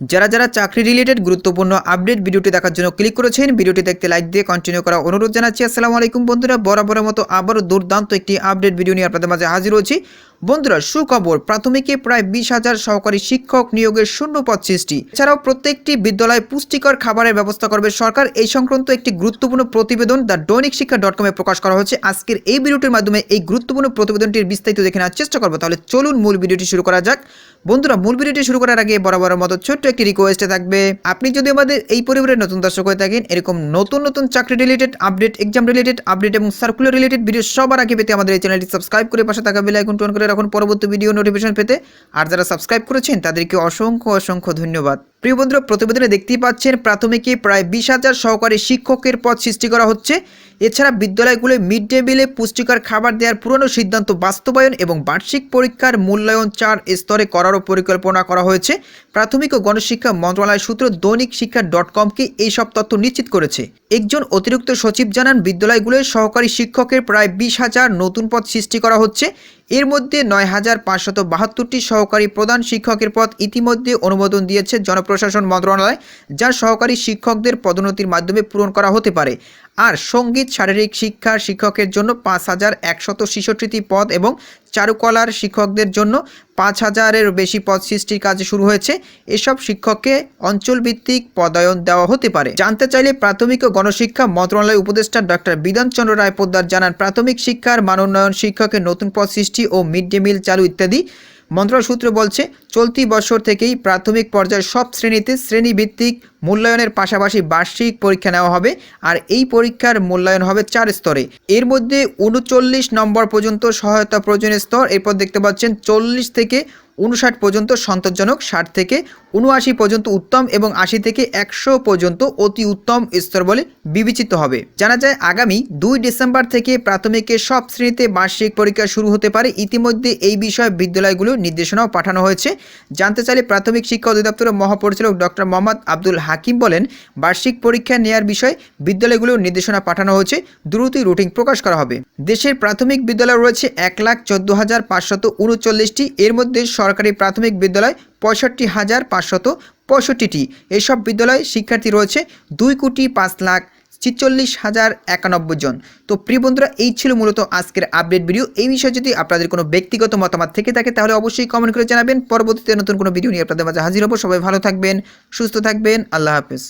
যারা যারা চাকরি রিলেটেড গুরুত্বপূর্ণ আপডেট ভিডিওটি দেখার জন্য ক্লিক করেছেন, ভিডিওটি দেখতে লাইক দিয়ে কন্টিনিউ করা অনুরোধ জানাচ্ছি। আসসালামু আলাইকুম বন্ধুরা, বরাবরের মতো আবারও দুর্দান্ত একটি আপডেট ভিডিও নিয়ে আপনাদের মাঝে হাজির হয়েছি। বন্ধুরা, সুখবর, প্রাথমিকে প্রায় বিশ হাজার সহকারী শিক্ষক নিয়োগের শূন্য পদ সৃষ্টি। এছাড়াও প্রত্যেকটি বিদ্যালয়ে পুষ্টিকর খাবারের ব্যবস্থা করবে সরকার। এই সংক্রান্ত একটি গুরুত্বপূর্ণ প্রতিবেদন দ্য দৈনিক শিক্ষা ডট কমে প্রকাশ করা হচ্ছে আজকের এই ভিডিওটির মাধ্যমে এই গুরুত্বপূর্ণ প্রতিবেদনটির বিস্তারিত দেখে নেওয়ার চেষ্টা করব। তাহলে চলুন মূল ভিডিওটি শুরু করা যাক। বন্ধুরা, মূল ভিডিওটি শুরু করার আগে বরাবরের মতো ছোট্ট একটি রিকোয়েস্টে থাকবে, আপনি যদি আমাদের এই পরিবারের নতুন দর্শক হয়ে থাকেন, এরকম নতুন নতুন চাকরি related update exam related update এবং সার্কুলার রিলেটেড ভিডিও সবার আগে পেতে আমাদের এই চ্যানেলটি সাবস্ক্রাইব করে পাশে থাকা বেল আইকন টোন করে রাখুন পরবর্তী ভিডিও নোটিফিকেশন পেতে। আর যারা সাবস্ক্রাইব করেছেন তাদেরকে অসংখ্য অসংখ্য ধন্যবাদ। প্রিয় বন্ধুরা, প্রতিবেদনে দেখতেই পাচ্ছেন, প্রাথমিকে প্রায় বিশ হাজার সহকারী শিক্ষকের পদ সৃষ্টি করা হচ্ছে। এছাড়া বিদ্যালয়গুলোয় মিড ডে মিলে পুষ্টিকর খাবার দেওয়ার পুরনো সিদ্ধান্ত বাস্তবায়ন এবং বার্ষিক পরীক্ষার মূল্যায়ন চার স্তরে করারও পরিকল্পনা করা হয়েছে। প্রাথমিক ও গণশিক্ষা মন্ত্রণালয় সূত্র দৈনিক শিক্ষা ডট কমকে এইসব তথ্য নিশ্চিত করেছে। একজন অতিরিক্ত সচিব জানান, বিদ্যালয়গুলোয় সহকারী শিক্ষকের প্রায় বিশ হাজার নতুন পদ সৃষ্টি করা হচ্ছে। এর মধ্যে নয় হাজার পাঁচশত বাহাত্তরটি সহকারী প্রধান শিক্ষকের পদ ইতিমধ্যে অনুমোদন দিয়েছে জনপ্রশাসন মন্ত্রণালয় যা সহকারী শিক্ষকদের পদোন্নতির মাধ্যমে পূরণ করা হতে পারে। আর সংগীত, শারীরিক শিক্ষার শিক্ষকের জন্য পাঁচ হাজার একশত ছেষট্টিটি পদ এবং চারুকলার শিক্ষকদের জন্য পাঁচ হাজারের বেশি পদ সৃষ্টির কাজ শুরু হয়েছে। এসব শিক্ষককে অঞ্চলভিত্তিক পদায়ন দেওয়া হতে পারে। জানতে চাইলে প্রাথমিক ও গণশিক্ষা মন্ত্রণালয় উপদেষ্টা ডক্টর বিধানচন্দ্র রায় পোদ্দার জানান, প্রাথমিক শিক্ষার মানোন্নয়ন শিক্ষকের নতুন পদ সৃষ্টি ও মিড ডে মিল চালু ইত্যাদি মন্ত্রণালয় সূত্র বলছে, চলতি বছর থেকেই প্রাথমিক পর্যায়ের সব শ্রেণীতে শ্রেণীভিত্তিক মূল্যায়নের পাশাপাশি বার্ষিক পরীক্ষা নেওয়া হবে, আর এই পরীক্ষার মূল্যায়ন হবে চার স্তরে। এর মধ্যে উনচল্লিশ নম্বর পর্যন্ত সহায়তা প্রয়োজনীয় স্তর, এরপর দেখতে পাচ্ছেন চল্লিশ থেকে উনষাট পর্যন্ত সন্তোষজনক, ষাট থেকে উনআশি পর্যন্ত উত্তম এবং আশি থেকে একশো পর্যন্ত অতি উত্তম স্তর বলে বিবেচিত হবে। জানা যায়, আগামী দুই ডিসেম্বর থেকে প্রাথমিকের সব শ্রেণীতে বার্ষিক পরীক্ষা শুরু হতে পারে। ইতিমধ্যে এই বিষয়ে বিদ্যালয়গুলোর নির্দেশনাও পাঠানো হয়েছে। জানতে চাইলে প্রাথমিক শিক্ষা অধিদপ্তরের মহাপরিচালক ডক্টর মোহাম্মদ আব্দুল হাকিম বলেন, বার্ষিক পরীক্ষা নেয়ার বিষয়ে বিদ্যালয়গুলোর নির্দেশনা পাঠানো হয়েছে। দ্রুতই রুটিন প্রকাশ করা হবে। দেশের প্রাথমিক বিদ্যালয় রয়েছে এক লাখ চোদ্দ হাজার পাঁচশত উনচল্লিশটি। এর মধ্যে সরকারি প্রাথমিক বিদ্যালয় পঁয়ষট্টি হাজার পাঁচশত পঁয়ষট্টিটি। এসব বিদ্যালয়ে শিক্ষার্থী রয়েছে দুই কোটি পাঁচ লাখ ছিচল্লিশ হাজার একানব্বই জন। তো প্রিয় বন্ধুরা, এই ছিল মূলত আজকের আপডেট ভিডিও। এই বিষয়ে যদি আপনাদের কোনো ব্যক্তিগত মতামত থেকে থাকে, তাহলে অবশ্যই কমেন্ট করে জানাবেন। পরবর্তীতে নতুন কোনো ভিডিও নিয়ে আপনাদের মাঝে হাজির হব। সবাই ভালো থাকবেন, সুস্থ থাকবেন। আল্লাহ হাফেজ।